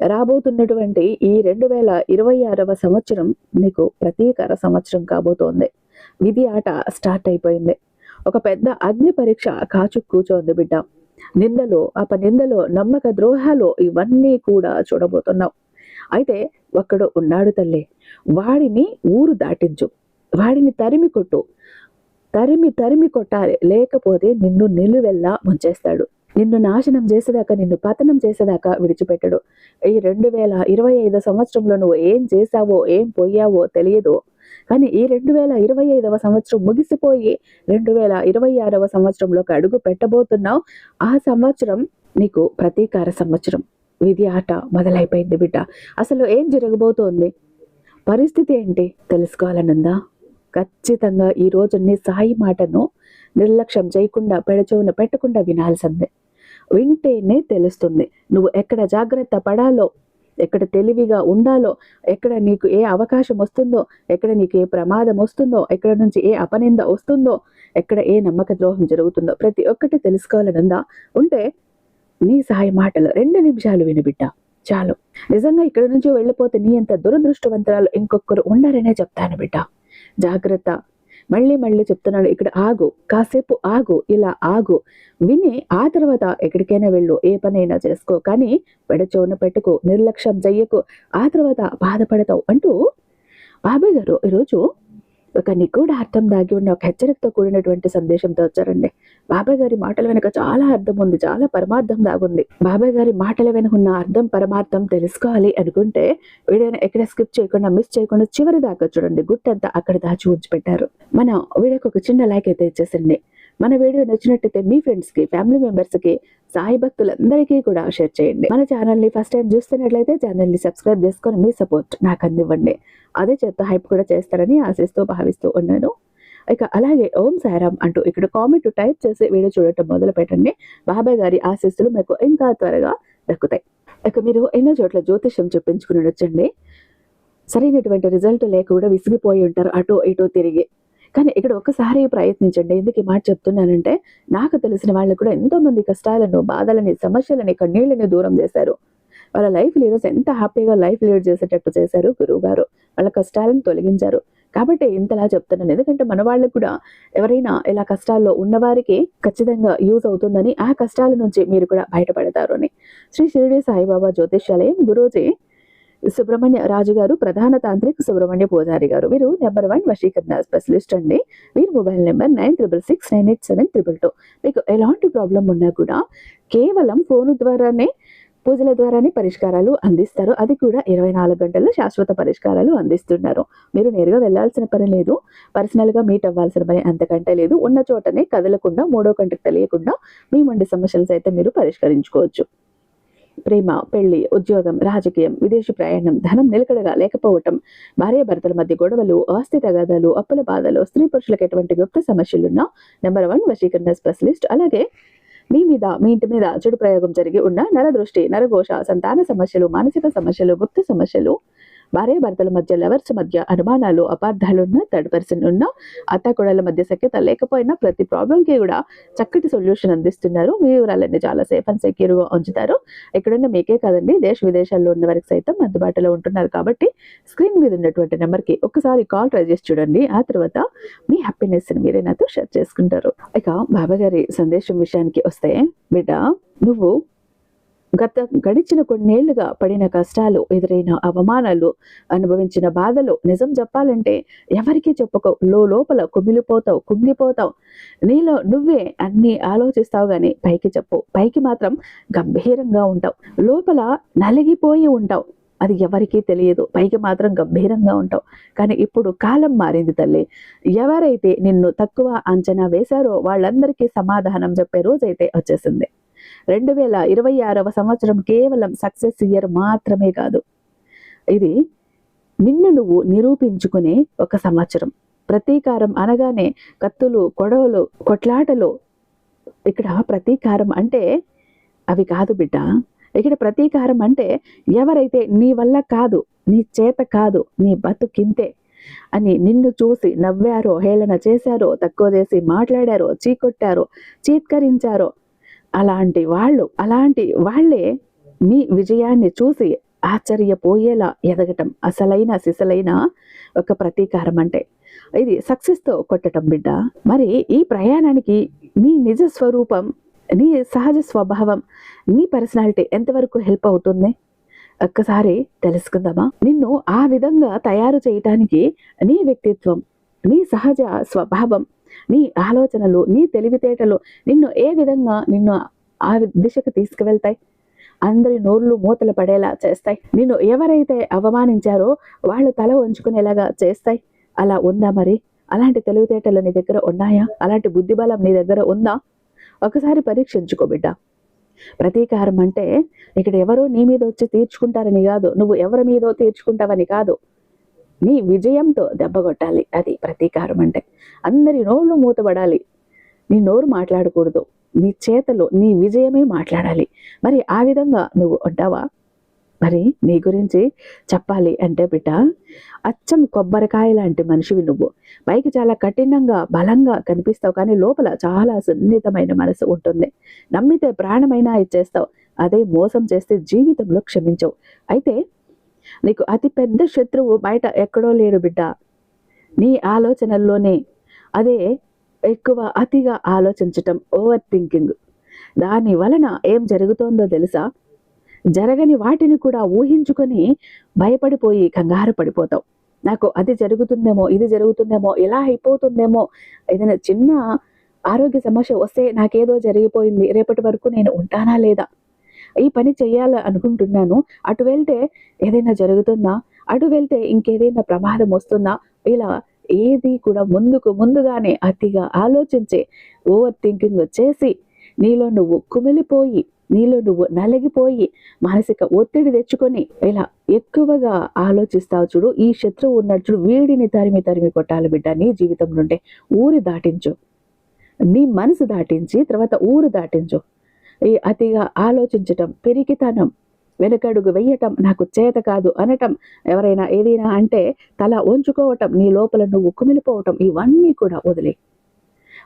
రాబోతున్నటువంటి ఈ రెండు వేల ఇరవై ఆరవ సంవత్సరం మీకు ప్రతీకార సంవత్సరం కాబోతోంది. విధి ఆట స్టార్ట్ అయిపోయింది. ఒక పెద్ద అగ్ని పరీక్ష కాచు కూచోంది బిడ్డ. నిందలో అపనిందలో నమ్మక ద్రోహాలు ఇవన్నీ కూడా చూడబోతున్నావు. అయితే ఒక్కడు ఉన్నాడు తల్లి. వాడిని ఊరు దాటించు. వాడిని తరిమి కొట్టు. తరిమి తరిమి కొట్టాలి. లేకపోతే నిన్ను నిలువెల్లా ముంచేస్తాడు. నిన్ను నాశనం చేసేదాకా నిన్ను పతనం చేసేదాకా విడిచిపెట్టడు. ఈ రెండు వేల ఇరవై ఐదు సంవత్సరంలో నువ్వు ఏం చేశావో ఏం పోయావో తెలియదు. కానీ ఈ రెండు వేల ఇరవై ఐదవ సంవత్సరం ముగిసిపోయి రెండు వేల ఇరవై ఆరవ సంవత్సరంలోకి అడుగు పెట్టబోతున్నావు. ఆ సంవత్సరం నీకు ప్రతీకార సంవత్సరం. విధి ఆట మొదలైపోయింది బిడ్డ. అసలు ఏం జరగబోతోంది? పరిస్థితి ఏంటి? తెలుసుకోవాలనుందా ఖచ్చితంగా ఈ రోజు నీ సాయి మాటను నిర్లక్ష్యం చేయకుండా పెడచవున పెట్టకుండా వినాల్సిందే. వింటేనే తెలుస్తుంది. నువ్వు ఎక్కడ జాగ్రత్త పడాలో ఎక్కడ తెలివిగా ఉండాలో ఎక్కడ నీకు ఏ అవకాశం వస్తుందో ఎక్కడ నీకు ఏ ప్రమాదం వస్తుందో ఎక్కడ నుంచి ఏ అపనింద వస్తుందో ఎక్కడ ఏ నమ్మక ద్రోహం జరుగుతుందో ప్రతి ఒక్కటి తెలుసుకోవాలనుందా ఉంటే నీ సాయి మాటలు రెండు నిమిషాలు వినిబిడ్డ చాలు. నిజంగా ఇక్కడ నుంచి వెళ్ళిపోతే నీ అంత దురదృష్టవంతరాలు ఇంకొకరు ఉండరనే చెప్తాను బిడ్డ. జాగ్రత్త. మళ్ళీ మళ్ళీ చెప్తున్నాడు ఇక్కడ ఆగు కాసేపు ఆగు ఇలా ఆగు. విని ఆ తర్వాత ఎక్కడికైనా వెళ్ళు ఏ పనైనా చేసుకో. కానీ పెడచోన పెట్టుకో నిర్లక్ష్యం చెయ్యకు. ఆ తర్వాత బాధపడతావు అంటూ బాబాయ్ గారు ఈరోజు ఒక నిగూఢ అర్థం దాగి ఉన్న ఒక హెచ్చరికతో కూడినటువంటి సందేశంతో వచ్చారండి. బాబాయ్ గారి మాటల వెనుక చాలా అర్థం ఉంది చాలా పరమార్థం దాగుంది బాబాయ్ గారి మాటల వెనుక ఉన్న అర్థం పరమార్థం తెలుసుకోవాలి అనుకుంటే వీడియోని ఎక్కడ స్కిప్ చేయకుండా మిస్ చేయకుండా చివరి దాకా చూడండి. గుట్టంతా అక్కడ దాచి ఉంచి పెట్టారు మనం వీడియోకి ఒక చిన్న లైక్ అయితే ఇచ్చేసండి. మన వీడియో నచ్చినట్టయితే మీ ఫ్రెండ్స్కి ఫ్యామిలీ మెంబర్స్కి సాయి భక్తులందరికీ కూడా షేర్ చేయండి. మన ఛానల్ని ఫస్ట్ టైం చూస్తున్నట్లయితే ఛానల్ని సబ్స్క్రైబ్ చేసుకొని మీ సపోర్ట్ నాకు అందివ్వండి. అదే చేత హైప్ కూడా చేస్తారని ఆశిస్తూ భావిస్తూ ఉన్నాను. ఇక అలాగే ఓం సారామ్ అంటూ ఇక్కడ కామెంట్ టైప్ చేసి వీడియో చూడటం మొదలు పెట్టండి బాబాయ్ గారి ఆశీస్సులు మీకు ఇంకా త్వరగా దక్కుతాయి. ఇక మీరు ఎన్నో చోట్ల జ్యోతిష్యం చెప్పించుకుని వచ్చండి సరైనటువంటి రిజల్ట్ లేక కూడా విసిగిపోయి ఉంటారు అటు ఇటు తిరిగి. కానీ ఇక్కడ ఒకసారి ప్రయత్నించండి. ఎందుకు ఈ మాట చెప్తున్నానంటే నాకు తెలిసిన వాళ్ళు కూడా ఎంతో మంది కష్టాలను బాధలని సమస్యలని కన్నీళ్ళని దూరం చేశారు. వాళ్ళ లైఫ్ లీడర్స్ ఎంత హ్యాపీగా లైఫ్ లీడ్ చేసేటట్టు చేశారు గురువు గారు వాళ్ళ కష్టాలను తొలగించారు. కాబట్టి ఇంతలా చెప్తున్నాను. ఎందుకంటే మన వాళ్ళు కూడా ఎవరైనా ఇలా కష్టాల్లో ఉన్నవారికి ఖచ్చితంగా యూజ్ అవుతుందని ఆ కష్టాల నుంచి మీరు కూడా బయటపడతారు అని. శ్రీ షిరిడి సాయిబాబా జ్యోతిష్యాలయం గురూజీ సుబ్రహ్మణ్య రాజు గారు ప్రధాన తాంత్రిక్ సుబ్రహ్మణ్య పూజారి గారు. వీరు నెంబర్ వన్ వశీకరణ స్పెషలిస్ట్ అండి. మీరు mobile number nine triple six nine eight seven triple two. మీకు ఎలాంటి ప్రాబ్లం ఉన్నా కూడా కేవలం ఫోన్ ద్వారానే పూజల ద్వారానే పరిష్కారాలు అందిస్తారు. అది కూడా ఇరవై నాలుగు గంటల్లో శాశ్వత పరిష్కారాలు అందిస్తున్నారు. మీరు నేరుగా వెళ్ళాల్సిన పని లేదు. పర్సనల్గా మీట్ అవ్వాల్సిన పని అంతకంటే లేదు. ఉన్న చోటనే కదలకుండా మూడో కంటికి తెలియకుండా మీ మండి సమస్యలు సైతం మీరు పరిష్కరించుకోవచ్చు. ప్రేమ పెళ్ళి ఉద్యోగం రాజకీయం విదేశీ ప్రయాణం ధనం నిలకడగా లేకపోవటం భార్యాభర్తల మధ్య గొడవలు ఆస్తి తగాదాలు అప్పుల బాధలు స్త్రీ పురుషులకు ఎటువంటి గుప్త సమస్యలున్నా నెంబర్ వన్ వశీకరణ స్పెషలిస్ట్. అలాగే మీ మీద మీ ఇంటి మీద చెడు ప్రయోగం జరిగి ఉన్న నరదృష్టి నరఘోష సంతాన సమస్యలు మానసిక సమస్యలు గుప్త సమస్యలు భార్యాభర్తల మధ్య లవర్స్ మధ్య అనుమానాలు అపార్థాలు ఉన్న థర్డ్ పర్సన్ ఉన్న అత్తాకోడల మధ్య సఖ్యత లేకపోయినా ప్రతి ప్రాబ్లంకి కూడా చక్కటి సొల్యూషన్ అందిస్తున్నారు. మీ వివరాలన్నీ చాలా సేఫ్ అండ్ సెక్యూర్గా ఉంచుతారు. ఎక్కడున్న మీకే కాదండి దేశ విదేశాల్లో ఉన్న వారికి సైతం అందుబాటులో ఉంటున్నారు కాబట్టి స్క్రీన్ మీద ఉన్నటువంటి నెంబర్కి ఒకసారి కాల్ ట్రై చేసి చూడండి. ఆ తర్వాత మీ హ్యాపీనెస్ని మీరే నాతో షేర్ చేసుకుంటారు. ఇక బాబా గారి సందేశం విషయానికి వస్తే బిడ్డ నువ్వు గత గడిచిన కొన్నేళ్ళుగా పడిన కష్టాలు ఎదురైన అవమానాలు అనుభవించిన బాధలు నిజం చెప్పాలంటే ఎవరికీ చెప్పుకో. లో లోపల కుమిలిపోతావు కుంగిపోతావు నీలో నువ్వే అన్ని ఆలోచిస్తావు గాని పైకి చెప్పు. పైకి మాత్రం గంభీరంగా ఉంటావు. లోపల నలిగిపోయి ఉంటావు. అది ఎవరికీ తెలియదు. పైకి మాత్రం గంభీరంగా ఉంటావు. కానీ ఇప్పుడు కాలం మారింది తల్లి. ఎవరైతే నిన్ను తక్కువ అంచనా వేశారో వాళ్ళందరికీ సమాధానం చెప్పే రోజైతే వచ్చేసింది. రెండు వేల ఇరవై ఆరవ సంవత్సరం కేవలం సక్సెస్ ఇయర్ మాత్రమే కాదు. ఇది నిన్ను నువ్వు నిరూపించుకునే ఒక సంవత్సరం. ప్రతీకారం అనగానే కత్తులు కొడవలు కొట్లాటలు. ఇక్కడ ప్రతీకారం అంటే అవి కాదు బిడ్డ. ఇక్కడ ప్రతీకారం అంటే ఎవరైతే నీ వల్ల కాదు నీ చేత కాదు నీ బతుకింతే అని నిన్ను చూసి నవ్వారో హేళన చేశారో తక్కువ చేసి మాట్లాడారో చీకొట్టారో చీత్కరించారో అలాంటి వాళ్ళు అలాంటి వాళ్ళే మీ విజయాన్ని చూసి ఆశ్చర్యపోయేలా ఎదగటం. అసలైన సిసలైన ఒక ప్రతీకారం అంటే. ఇది సక్సెస్తో కొట్టడం బిడ్డ. మరి ఈ ప్రయాణానికి నీ నిజ స్వరూపం నీ సహజ స్వభావం నీ పర్సనాలిటీ ఎంతవరకు హెల్ప్ అవుతుంది? ఒక్కసారి తెలుసుకుందామా? నిన్ను ఆ విధంగా తయారు చేయటానికి నీ వ్యక్తిత్వం నీ సహజ స్వభావం నీ ఆలోచనలు నీ తెలివితేటలు నిన్ను ఏ విధంగా నిన్ను ఆ దిశకు తీసుకువెళ్తాయి? అందరి నోర్లు మూతలు పడేలా చేస్తాయి. నిన్ను ఎవరైతే అవమానించారో వాళ్ళు తల వంచుకునేలాగా చేస్తాయి. అలా ఉందా మరి? అలాంటి తెలివితేటలు నీ దగ్గర ఉన్నాయా? అలాంటి బుద్ధిబలం నీ దగ్గర ఉందా? ఒకసారి పరీక్షించుకో బిడ్డ. ప్రతీకారం అంటే ఇక్కడ ఎవరో నీ మీద వచ్చి తీర్చుకుంటారని కాదు. నువ్వు ఎవరి మీదో తీర్చుకుంటావని కాదు. నీ విజయంతో దెబ్బగొట్టాలి అది ప్రతీకారం అంటే. అందరి నోళ్ళు మూతబడాలి. నీ నోరు మాట్లాడకూడదు. నీ చేతలు నీ విజయమే మాట్లాడాలి. మరి ఆ విధంగా నువ్వు ఉంటావా? మరి నీ గురించి చెప్పాలి అంటే బిడ్డ అచ్చం కొబ్బరికాయ లాంటి మనిషివి నువ్వు. పైకి చాలా కఠినంగా బలంగా కనిపిస్తావు కానీ లోపల చాలా సున్నితమైన మనసు ఉంటుంది. నమ్మితే ప్రాణమైనా ఇచ్చేస్తావు. అదే మోసం చేస్తే జీవితంలో క్షమించవు. అయితే నీకు అతి పెద్ద శత్రువు బయట ఎక్కడో లేడు బిడ్డ. నీ ఆలోచనల్లోనే అదే ఎక్కువ అతిగా ఆలోచించటం ఓవర్ థింకింగ్ దాని వలన ఏం జరుగుతోందో తెలుసా? జరగని వాటిని కూడా ఊహించుకొని భయపడిపోయి కంగారు పడిపోతావు. నాకు అది జరుగుతుందేమో ఇది జరుగుతుందేమో ఇలా అయిపోతుందేమో ఏదైనా చిన్న ఆరోగ్య సమస్య వస్తే నాకేదో జరిగిపోయింది రేపటి వరకు నేను ఉంటానా లేదా? ఈ పని చేయాలి అనుకుంటున్నాను. అటు వెళ్తే ఏదైనా జరుగుతుందా? అటు వెళ్తే ఇంకేదైనా ప్రమాదం వస్తుందా? ఇలా ఏది కూడా ముందుకు ముందుగానే అతిగా ఆలోచించే ఓవర్ థింకింగ్ చేసి నీలో నువ్వు కుమిలిపోయి నీలో నువ్వు నలిగిపోయి మానసిక ఒత్తిడి తెచ్చుకొని ఇలా ఎక్కువగా ఆలోచిస్తావు చూడు. ఈ శత్రువు ఉన్నట్టు చూడు. వీడిని తరిమి తరిమి కొట్టాలి బిడ్డ. నీ జీవితం నుండి ఊరి దాటించు. నీ మనసు దాటించి తర్వాత ఊరు దాటించు. ఈ అతిగా ఆలోచించటం పెరిగితనం వెనకడుగు వెయ్యటం నాకు చేత కాదు అనటం ఎవరైనా ఏదైనా అంటే తల ఉంచుకోవటం నీ లోపల నువ్వు కుమిలిపోవటం ఇవన్నీ కూడా వదిలే.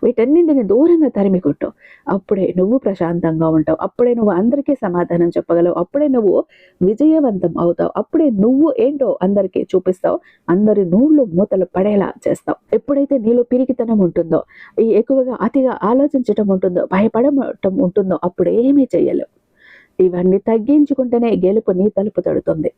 వీటన్నింటిని దూరంగా తరిమి కొట్టు. అప్పుడే నువ్వు ప్రశాంతంగా ఉంటావు. అప్పుడే నువ్వు అందరికీ సమాధానం చెప్పగలవు. అప్పుడే నువ్వు విజయవంతం అవుతావు. అప్పుడే నువ్వు ఏంటో అందరికీ చూపిస్తావు. అందరి నూళ్ళు మూతలు పడేలా చేస్తావు. ఎప్పుడైతే నీలో పిరికితనం ఉంటుందో ఈ ఎక్కువగా అతిగా ఆలోచించటం ఉంటుందో భయపడటం ఉంటుందో అప్పుడు ఏమీ చేయలేవు ఇవన్నీ తగ్గించుకుంటేనే గెలుపు నీ తలుపు తడుతుంది.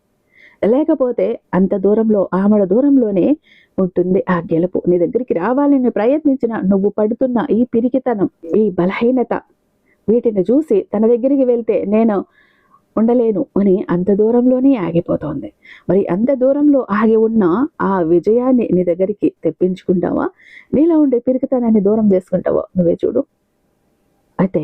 లేకపోతే అంత దూరంలో ఆమడ దూరంలోనే ఉంటుంది ఆ గెలుపు. నీ దగ్గరికి రావాలని ప్రయత్నించిన నువ్వు పడుతున్న ఈ పిరికితనం ఈ బలహీనత వీటిని చూసి తన దగ్గరికి వెళ్తే నేను ఉండలేను అని అంత దూరంలోనే ఆగిపోతోంది. మరి అంత దూరంలో ఆగి ఉన్న ఆ విజయాన్ని నీ దగ్గరికి తెప్పించుకుంటావా? నీలో ఉండే పిరికితనాన్ని దూరం చేసుకుంటావా? నువ్వే చూడు. అయితే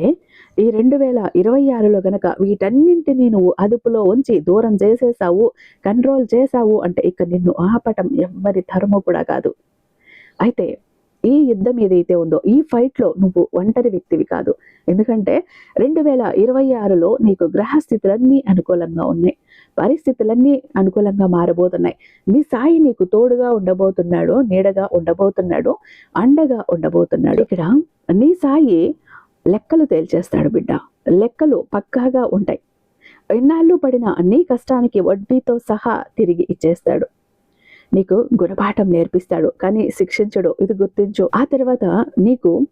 ఈ రెండు వేల ఇరవై ఆరులో గనక వీటన్నింటినీ నువ్వు అదుపులో ఉంచి దూరం చేసేసావు కంట్రోల్ చేసావు అంటే ఇక నిన్ను ఆపటం ఎవ్వరి ధర్మం కూడా కాదు. అయితే ఈ యుద్ధం ఏదైతే ఉందో ఈ ఫైట్లో నువ్వు ఒంటరి వ్యక్తివి కాదు. ఎందుకంటే రెండు వేల ఇరవై ఆరులో నీకు గ్రహస్థితులన్నీ అనుకూలంగా ఉన్నాయి. పరిస్థితులన్నీ అనుకూలంగా మారబోతున్నాయి. నీ సాయి నీకు తోడుగా ఉండబోతున్నాడు నీడగా ఉండబోతున్నాడు అండగా ఉండబోతున్నాడు. ఇక్కడ నీ సాయి లెక్కలు తేల్చేస్తాడు బిడ్డ. లెక్కలు పక్కాగా ఉంటాయి. ఎన్నాళ్ళు పడిన నీ కష్టానికి వడ్డీతో సహా తిరిగి ఇచ్చేస్తాడు. నీకు గుణపాఠం నేర్పిస్తాడు కానీ శిక్షించడు. ఇది గుర్తించు. ఆ తర్వాత నీకు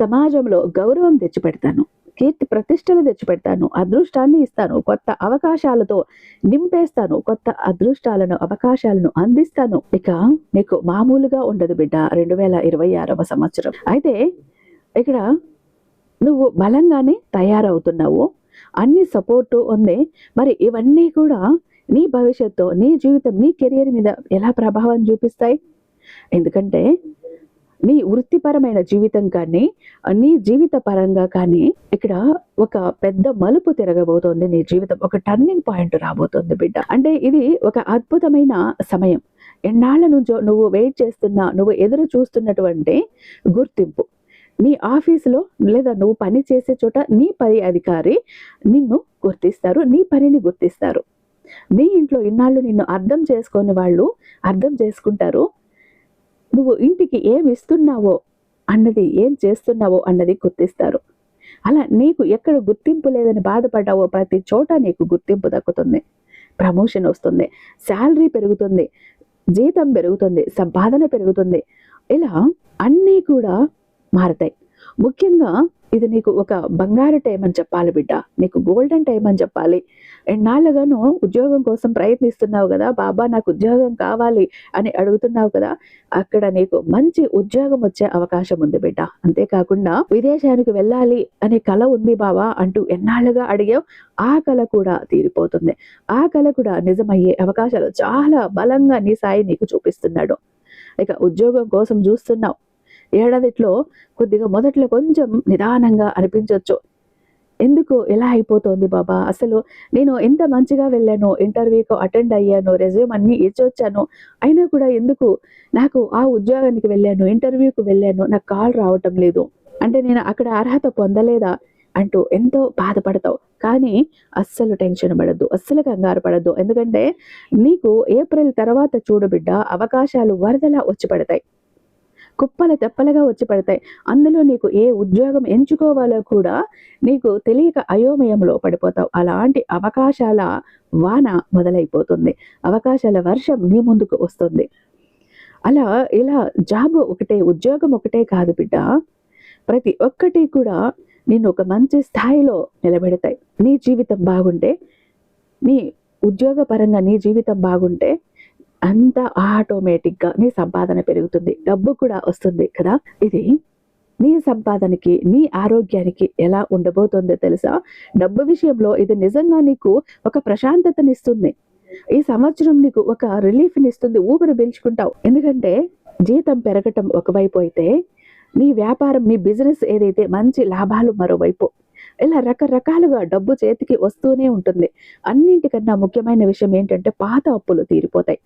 సమాజంలో గౌరవం తెచ్చిపెడతాను. కీర్తి ప్రతిష్టలు తెచ్చిపెడతాను. అదృష్టాన్ని ఇస్తాను. కొత్త అవకాశాలతో నింపేస్తాను. కొత్త అదృష్టాలను అవకాశాలను అందిస్తాను. ఇక నీకు మామూలుగా ఉండదు బిడ్డ. రెండు వేల ఇరవై ఆరవ సంవత్సరం. అయితే ఇక్కడ నువ్వు బలంగానే తయారవుతున్నావు. అన్ని సపోర్టు ఉంది. మరి ఇవన్నీ కూడా నీ భవిష్యత్తు నీ జీవితం నీ కెరియర్ మీద ఎలా ప్రభావం చూపిస్తాయి? ఎందుకంటే నీ వృత్తిపరమైన జీవితం కానీ నీ జీవిత పరంగా కానీ ఇక్కడ ఒక పెద్ద మలుపు తిరగబోతోంది నీ జీవితం. ఒక టర్నింగ్ పాయింట్ రాబోతోంది బిడ్డ. అంటే ఇది ఒక అద్భుతమైన సమయం. ఎన్నాళ్ళ నుంచో నువ్వు వెయిట్ చేస్తున్న నువ్వు ఎదురు చూస్తున్నటువంటి గుర్తింపు. నీ ఆఫీసులో లేదా నువ్వు పని చేసే చోట నీ పని అధికారి నిన్ను గుర్తిస్తారు నీ పనిని గుర్తిస్తారు. నీ ఇంట్లో ఇన్నాళ్ళు నిన్ను అర్థం చేసుకొని వాళ్ళు అర్థం చేసుకుంటారు. నువ్వు ఇంటికి ఏమి ఇస్తున్నావో అన్నది ఏం చేస్తున్నావో అన్నది గుర్తిస్తారు. అలా నీకు ఎక్కడ గుర్తింపు లేదని బాధపడ్డావో ప్రతి చోట నీకు గుర్తింపు దక్కుతుంది. ప్రమోషన్ వస్తుంది శాలరీ పెరుగుతుంది జీతం పెరుగుతుంది సంపాదన పెరుగుతుంది. ఇలా అన్నీ కూడా మారతాయి. ముఖ్యంగా ఇది నీకు ఒక బంగారు టైం అని చెప్పాలి బిడ్డ. నీకు గోల్డెన్ టైం అని చెప్పాలి. ఎన్నాళ్ళుగాను ఉద్యోగం కోసం ప్రయత్నిస్తున్నావు కదా బాబా నాకు ఉద్యోగం కావాలి అని అడుగుతున్నావు కదా అక్కడ నీకు మంచి ఉద్యోగం వచ్చే అవకాశం ఉంది బిడ్డ. అంతేకాకుండా విదేశానికి వెళ్ళాలి అనే కళ ఉంది బాబా అంటూ ఎన్నాళ్ళుగా అడిగావు ఆ కళ కూడా తీరిపోతుంది. ఆ కళ కూడా నిజమయ్యే అవకాశాలు చాలా బలంగా నీ సాయి నీకు చూపిస్తున్నాడు. ఇక ఉద్యోగం కోసం చూస్తున్నావు ఏడాదిట్లో కొద్దిగా మొదట్లో కొంచెం నిదానంగా అనిపించవచ్చు ఎందుకు? ఎలా అయిపోతుంది బాబా? అసలు నేను ఎంత మంచిగా వెళ్ళాను ఇంటర్వ్యూకి అటెండ్ అయ్యాను రెజ్యూమ్ అన్ని ఇచ్చొచ్చాను అయినా కూడా ఎందుకు? నాకు ఆ ఉద్యోగానికి వెళ్ళాను ఇంటర్వ్యూకి వెళ్ళాను నాకు కాల్ రావటం లేదు. అంటే నేను అక్కడ అర్హత పొందలేదా? అంటూ ఎంతో బాధపడతావు. కానీ అస్సలు టెన్షన్ పడద్దు అస్సలు కంగారు పడద్దు. ఎందుకంటే నీకు ఏప్రిల్ తర్వాత చూడు బిడ్డ అవకాశాలు వరదలా వచ్చి పడతాయి. కుప్పల తెప్పలుగా వచ్చి పడతాయి. అందులో నీకు ఏ ఉద్యోగం ఎంచుకోవాలో కూడా నీకు తెలియక అయోమయంలో పడిపోతావు. అలాంటి అవకాశాల వాన మొదలైపోతుంది. అవకాశాల వర్షం నీ ముందుకు వస్తుంది. అలా ఇలా జాబ్ ఒకటే ఉద్యోగం ఒకటే కాదు బిడ్డ. ప్రతి ఒక్కటి కూడా నేను ఒక మంచి స్థాయిలో నిలబెడతాయి. నీ జీవితం బాగుంటే నీ ఉద్యోగపరంగా నీ జీవితం బాగుంటే అంత ఆటోమేటిక్గా నీ సంపాదన పెరుగుతుంది. డబ్బు కూడా వస్తుంది కదా. ఇది నీ సంపాదనకి నీ ఆరోగ్యానికి ఎలా ఉండబోతుందో తెలుసా? డబ్బు విషయంలో ఇది నిజంగా నీకు ఒక ప్రశాంతతనిస్తుంది. ఈ సంవత్సరం నీకు ఒక రిలీఫ్ని ఇస్తుంది ఊపిరి పీల్చుకుంటావు. ఎందుకంటే జీతం పెరగటం ఒకవైపు అయితే నీ వ్యాపారం నీ బిజినెస్ ఏదైతే మంచి లాభాలు మరోవైపు ఇలా రకరకాలుగా డబ్బు చేతికి వస్తూనే ఉంటుంది. అన్నింటికన్నా ముఖ్యమైన విషయం ఏంటంటే పాత అప్పులు తీరిపోతాయి.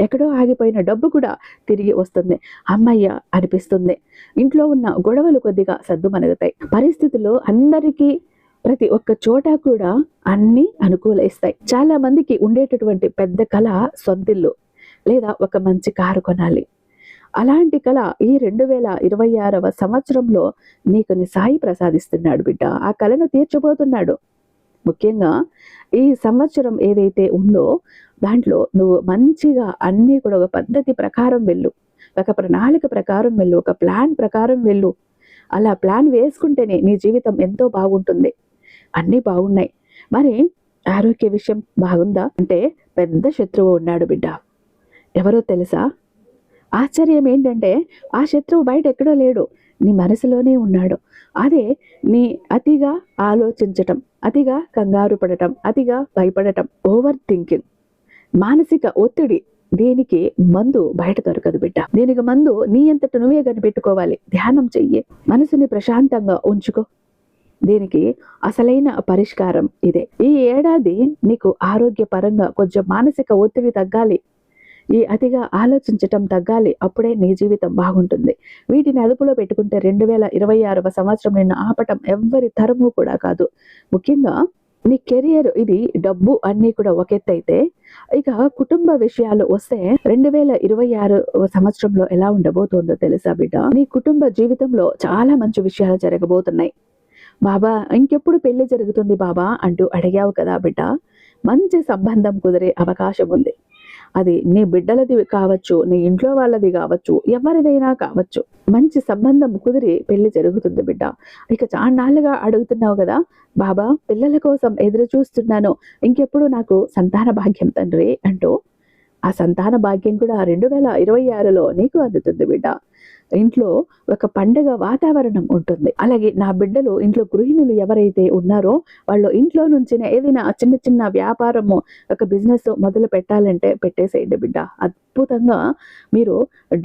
ఎక్కడో ఆగిపోయిన డబ్బు కూడా తిరిగి వస్తుంది. అమ్మయ్య అనిపిస్తుంది. ఇంట్లో ఉన్న గొడవలు కొద్దిగా సద్దుమణుగుతాయి. పరిస్థితులు అందరికీ ప్రతి ఒక్క చోట కూడా అన్ని అనుకూలిస్తాయి. చాలా మందికి ఉండేటటువంటి పెద్ద కళ సొంతిల్లు లేదా ఒక మంచి కారు కొనాలి. అలాంటి కళ ఈ రెండు వేల ఇరవై ఆరవ సంవత్సరంలో నీకుని సాయి ప్రసాదిస్తున్నాడు బిడ్డ. ఆ కళను తీర్చబోతున్నాడు. ముఖ్యంగా ఈ సంవత్సరం ఏదైతే ఉందో దాంట్లో నువ్వు మంచిగా అన్నీ కూడా ఒక పద్ధతి ప్రకారం వెళ్ళు. ఒక ప్రణాళిక ప్రకారం వెళ్ళు ఒక ప్లాన్ ప్రకారం వెళ్ళు. అలా ప్లాన్ వేసుకుంటేనే నీ జీవితం ఎంతో బాగుంటుంది. అన్నీ బాగున్నాయి. మరి ఆరోగ్య విషయం బాగుందా? అంటే పెద్ద శత్రువు ఉన్నాడు బిడ్డ. ఎవరో తెలుసా? ఆశ్చర్యం ఏంటంటే ఆ శత్రువు బయట ఎక్కడో లేడు. నీ మనసులోనే ఉన్నాడు. అదే నీ అతిగా ఆలోచించటం. అతిగా కంగారు పడటం అతిగా భయపడటం ఓవర్ థింకింగ్ మానసిక ఒత్తిడి దీనికి మందు బయట దొరకదు బిడ్డ. దీనికి మందు నీ అంతట నువ్వే కనిపెట్టుకోవాలి. ధ్యానం చెయ్యి. మనసుని ప్రశాంతంగా ఉంచుకో. దీనికి అసలైన పరిష్కారం ఇదే. ఈ ఏడాది నీకు ఆరోగ్యపరంగా కొంచెం మానసిక ఒత్తిడి తగ్గాలి. ఈ అతిగా ఆలోచించటం తగ్గాలి అప్పుడే నీ జీవితం బాగుంటుంది. వీటిని అదుపులో పెట్టుకుంటే రెండు వేల ఇరవై ఆరవ సంవత్సరం నిన్ను ఆపటం ఎవ్వరి తరము కూడా కాదు. ముఖ్యంగా నీ కెరియర్ ఇది డబ్బు అన్నీ కూడా ఒక అయితే ఇక కుటుంబ విషయాలు వస్తే రెండు వేల ఇరవై ఆరు సంవత్సరంలో ఎలా ఉండబోతోందో తెలుసా బిడ్డ? నీ కుటుంబ జీవితంలో చాలా మంచి విషయాలు జరగబోతున్నాయి. బాబా ఇంకెప్పుడు పెళ్ళి జరుగుతుంది బాబా? అంటూ అడిగావు కదా బిడ్డ. మంచి సంబంధం కుదిరే అవకాశం ఉంది అది నీ బిడ్డలది కావచ్చు నీ ఇంట్లో వాళ్ళది కావచ్చు ఎవరిదైనా కావచ్చు. మంచి సంబంధం కుదిరి పెళ్ళి జరుగుతుంది బిడ్డ. ఇక చాన్నాళ్ళుగా అడుగుతున్నావు కదా బాబా పిల్లల కోసం ఎదురు చూస్తున్నాను. ఇంకెప్పుడు నాకు సంతాన భాగ్యం తండ్రి అంటూ ఆ సంతాన భాగ్యం కూడా రెండు వేల ఇరవై ఆరులో నీకు అందుతుంది బిడ్డ. ఇంట్లో ఒక పండగ వాతావరణం ఉంటుంది. అలాగే నా బిడ్డలు ఇంట్లో గృహిణులు ఎవరైతే ఉన్నారో వాళ్ళు ఇంట్లో నుంచి ఏదైనా చిన్న చిన్న వ్యాపారము ఒక బిజినెస్ మొదలు పెట్టాలంటే పెట్టేసేయండి బిడ్డ. అద్భుతంగా మీరు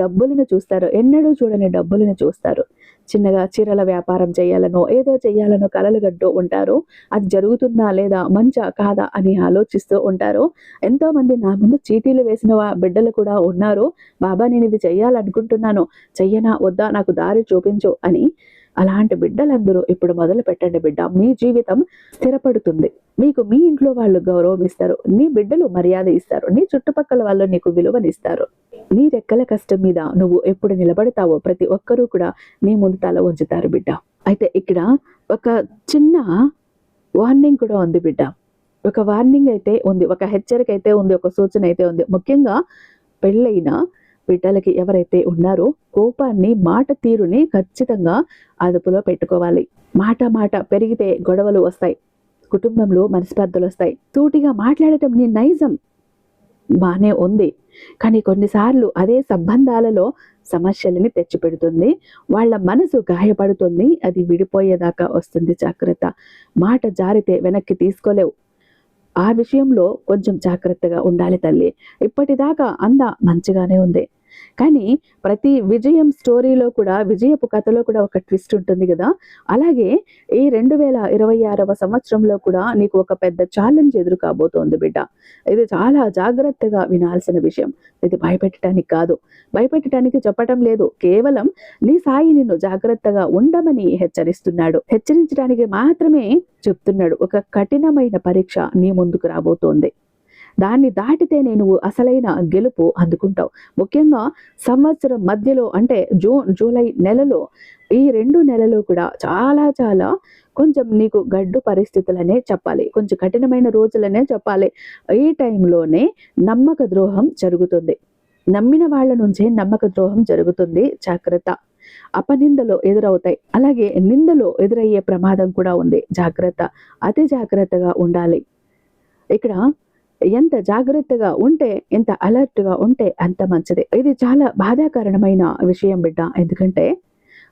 డబ్బులను చూస్తారు. ఎన్నడూ చూడని డబ్బులను చూస్తారు. చిన్నగా చీరల వ్యాపారం చేయాలనో ఏదో చేయాలనో కలలు గడ్డు ఉంటారు. అది జరుగుతుందా లేదా మంచా కాదా అని ఆలోచిస్తూ ఉంటారు. ఎంతో మంది నా ముందు చీటీలు వేసిన బిడ్డలు కూడా ఉన్నారు. బాబా నేను ఇది చేయాలనుకుంటున్నాను. చెయ్యనా వద్దా నాకు దారి చూపించు అని అలాంటి బిడ్డలందరూ ఇప్పుడు మొదలు పెట్టండి బిడ్డ. మీ జీవితం స్థిరపడుతుంది. మీకు మీ ఇంట్లో వాళ్ళు గౌరవం ఇస్తారు నీ బిడ్డలు మర్యాద ఇస్తారు. నీ చుట్టుపక్కల వాళ్ళు నీకు విలువనిస్తారు. నీ రెక్కల కష్టం మీద నువ్వు ఎప్పుడు నిలబడతావో ప్రతి ఒక్కరూ కూడా నీ ముందు తల ఉంచుతారు బిడ్డ. అయితే ఇక్కడ ఒక చిన్న వార్నింగ్ కూడా ఉంది బిడ్డ. ఒక వార్నింగ్ అయితే ఉంది ఒక హెచ్చరిక అయితే ఉంది ఒక సూచన అయితే ఉంది. ముఖ్యంగా పెళ్ళైన బిడ్డలకి ఎవరైతే ఉన్నారో కోపాన్ని మాట తీరుని ఖచ్చితంగా అదుపులో పెట్టుకోవాలి. మాట మాట పెరిగితే గొడవలు వస్తాయి. కుటుంబంలో మనస్పర్ధలు వస్తాయి. తూటిగా మాట్లాడటం నీ నైజం. బాగానే ఉంది. కానీ కొన్నిసార్లు అదే సంబంధాలలో సమస్యలని తెచ్చిపెడుతుంది. వాళ్ళ మనసు గాయపడుతుంది. అది విడిపోయేదాకా వస్తుంది జాగ్రత్త. మాట జారితే వెనక్కి తీసుకోలేవు. ఆ విషయంలో కొంచెం జాగ్రత్తగా ఉండాలి తల్లి. ఇప్పటిదాకా అందా మంచిగానే ఉంది. కానీ ప్రతి విజయం స్టోరీలో కూడా విజయపు కథలో కూడా ఒక ట్విస్ట్ ఉంటుంది కదా. అలాగే ఈ రెండు వేల ఇరవై ఆరవ సంవత్సరంలో కూడా నీకు ఒక పెద్ద ఛాలెంజ్ ఎదురు కాబోతోంది బిడ్డ. ఇది చాలా జాగ్రత్తగా వినాల్సిన విషయం. ఇది భయపెట్టడానికి కాదు. భయపెట్టడానికి చెప్పటం లేదు. కేవలం నీ సాయి నిన్ను జాగ్రత్తగా ఉండమని హెచ్చరిస్తున్నాడు. హెచ్చరించడానికి మాత్రమే చెప్తున్నాడు. ఒక కఠినమైన పరీక్ష నీ ముందుకు రాబోతోంది. దాన్ని దాటితేనే నువ్వు అసలైన గెలుపు అందుకుంటావు. ముఖ్యంగా సంవత్సరం మధ్యలో అంటే జూన్ జూలై నెలలో ఈ రెండు నెలలు కూడా చాలా చాలా కొంచెం నీకు గడ్డు పరిస్థితులనే చెప్పాలి. కొంచెం కఠినమైన రోజులనే చెప్పాలి. ఈ టైంలోనే నమ్మక ద్రోహం జరుగుతుంది. నమ్మిన వాళ్ళ నుంచే నమ్మక ద్రోహం జరుగుతుంది. జాగ్రత్త. అపనిందలో ఎదురవుతాయి. అలాగే నిందలో ఎదురయ్యే ప్రమాదం కూడా ఉంది. జాగ్రత్త. అతి జాగ్రత్తగా ఉండాలి. ఇక్కడ ఎంత జాగ్రత్తగా ఉంటే ఎంత అలర్ట్గా ఉంటే అంత మంచిది. ఇది చాలా బాధాకరణమైన విషయం బిడ్డ. ఎందుకంటే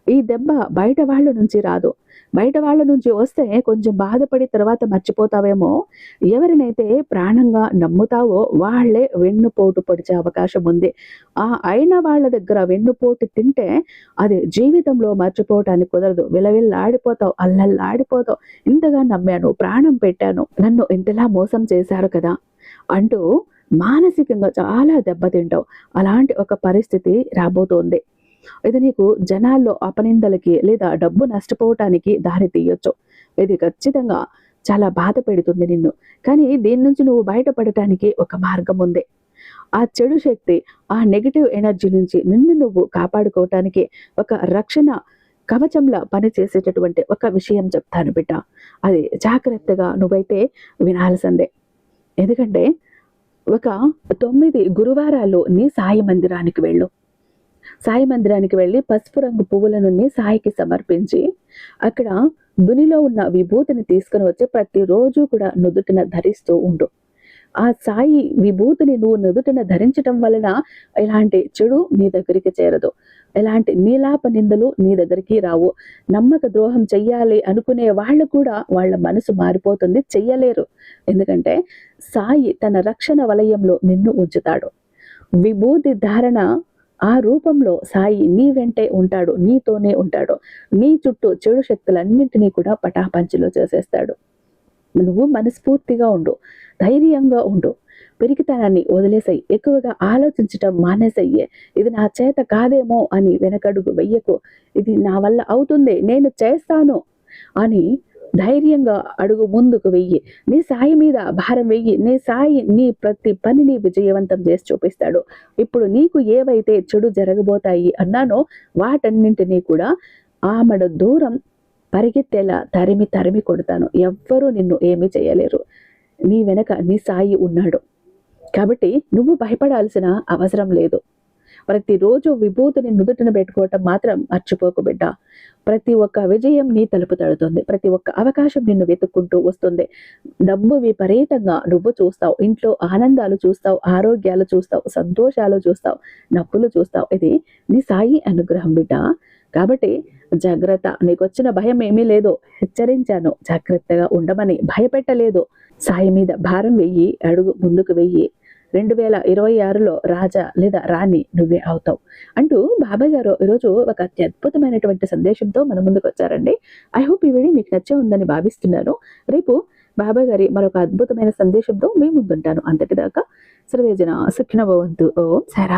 ఈ దెబ్బ బయట వాళ్ళ నుంచి రాదు. బయట వాళ్ళ నుంచి వస్తే కొంచెం బాధపడి తర్వాత మర్చిపోతావేమో. ఎవరినైతే ప్రాణంగా నమ్ముతావో వాళ్ళే వెన్నుపోటు పొడిచే అవకాశం ఉంది. ఆ అయిన వాళ్ళ దగ్గర వెన్నుపోటు తింటే అది జీవితంలో మర్చిపోవటానికి కుదరదు. విలవిల్లాడిపోతావు అల్లల్లాడిపోతావు. ఇంతగా నమ్మాను ప్రాణం పెట్టాను. నన్ను ఇంతలా మోసం చేశారు కదా. అంటూ మానసికంగా చాలా దెబ్బతింటావు. అలాంటి ఒక పరిస్థితి రాబోతోంది. ఇది నీకు జనాల్లో అపనిందలకి లేదా డబ్బు నష్టపోవటానికి దారి తీయొచ్చు. ఇది ఖచ్చితంగా చాలా బాధ పెడుతుంది నిన్ను. కానీ దీని నుంచి నువ్వు బయటపడటానికి ఒక మార్గం ఉంది. ఆ చెడు శక్తి ఆ నెగిటివ్ ఎనర్జీ నుంచి నిన్ను నువ్వు కాపాడుకోవటానికి ఒక రక్షణ కవచంలా పనిచేసేటటువంటి ఒక విషయం చెప్తాను బిడ్డ. అది జాగ్రత్తగా నువ్వైతే వినాల్సిందే. ఎందుకంటే ఒక తొమ్మిది గురువారాలు నీ సాయి మందిరానికి వెళ్ళు. సాయి మందిరానికి వెళ్ళి పసుపు రంగు పువ్వులను నీ సాయికి సమర్పించి అక్కడ దునిలో ఉన్న విభూతిని తీసుకుని వచ్చి ప్రతిరోజు కూడా నుదుటిన ధరిస్తూ ఉండు. ఆ సాయి విభూతిని నువ్వు నుదుటిన ధరించటం వలన ఎలాంటి చెడు నీ దగ్గరికి చేరదు. ఎలాంటి నీలాప నిందలు నీ దగ్గరికి రావు. నమ్మక ద్రోహం చెయ్యాలి అనుకునే వాళ్ళు కూడా వాళ్ళ మనసు మారిపోతుంది చెయ్యలేరు. ఎందుకంటే సాయి తన రక్షణ వలయంలో నిన్ను ఉంచుతాడు. విభూతి ధారణ ఆ రూపంలో సాయి నీ వెంటే ఉంటాడు నీతోనే ఉంటాడు. నీ చుట్టూ చెడు శక్తులన్నింటినీ కూడా పటాపంచిలో చేసేస్తాడు. నువ్వు మనస్ఫూర్తిగా ఉండు ధైర్యంగా ఉండు. పెరిగితనాన్ని వదిలేసాయి ఎక్కువగా ఆలోచించటం మానేసయ్యే ఇది నా చేత కాదేమో అని వెనకడుగు వెయ్యకు. ఇది నా వల్ల అవుతుంది నేను చేస్తాను అని ధైర్యంగా అడుగు ముందుకు వెయ్యి. నీ సాయి మీద భారం వెయ్యి. నీ సాయి నీ ప్రతి పనిని విజయవంతం చేసి చూపిస్తాడు. ఇప్పుడు నీకు ఏవైతే చెడు జరగబోతాయి అన్నానో వాటన్నింటినీ కూడా ఆమెడ దూరం పరిగెత్తేలా తరిమి తరిమి కొడతాను. ఎవ్వరూ నిన్ను ఏమీ చేయలేరు. నీ వెనక నీ సాయి ఉన్నాడు. కాబట్టి నువ్వు భయపడాల్సిన అవసరం లేదు. ప్రతిరోజు విభూతిని నుదుటిన పెట్టుకోవటం మాత్రం మర్చిపోకు బిడ్డ. ప్రతి ఒక్క విజయం నీ తలుపు తడుతుంది. ప్రతి ఒక్క అవకాశం నిన్ను వెతుక్కుంటూ వస్తుంది. డబ్బు విపరీతంగా నువ్వు చూస్తావు. ఇంట్లో ఆనందాలు చూస్తావు. ఆరోగ్యాలు చూస్తావు. సంతోషాలు చూస్తావు. నప్పులు చూస్తావు. ఇది నీ సాయి అనుగ్రహం బిడ్డ. కాబట్టి జాగ్రత్త. నీకొచ్చిన భయం ఏమీ లేదు. హెచ్చరించాను. జాగ్రత్తగా ఉండమని. భయపెట్టలేదు. సాయి మీద భారం వెయ్యి అడుగు ముందుకు వెయ్యి రెండు వేల ఇరవై ఆరులో రాజా లేదా రాణి నువ్వే అవుతావు అంటూ బాబాయ్ గారు ఈరోజు ఒక అత్యద్భుతమైనటువంటి సందేశంతో మన ముందుకు వచ్చారండి. ఐ హోప్ ఈ వీడియో మీకు నచ్చే ఉందని భావిస్తున్నాను. రేపు బాబాయ్ గారి మరొక అద్భుతమైన సందేశంతో మీ ముందుంటాను. అంతటిదాకా సర్వేజన సుఖిన భవంతు. ఓం సారా.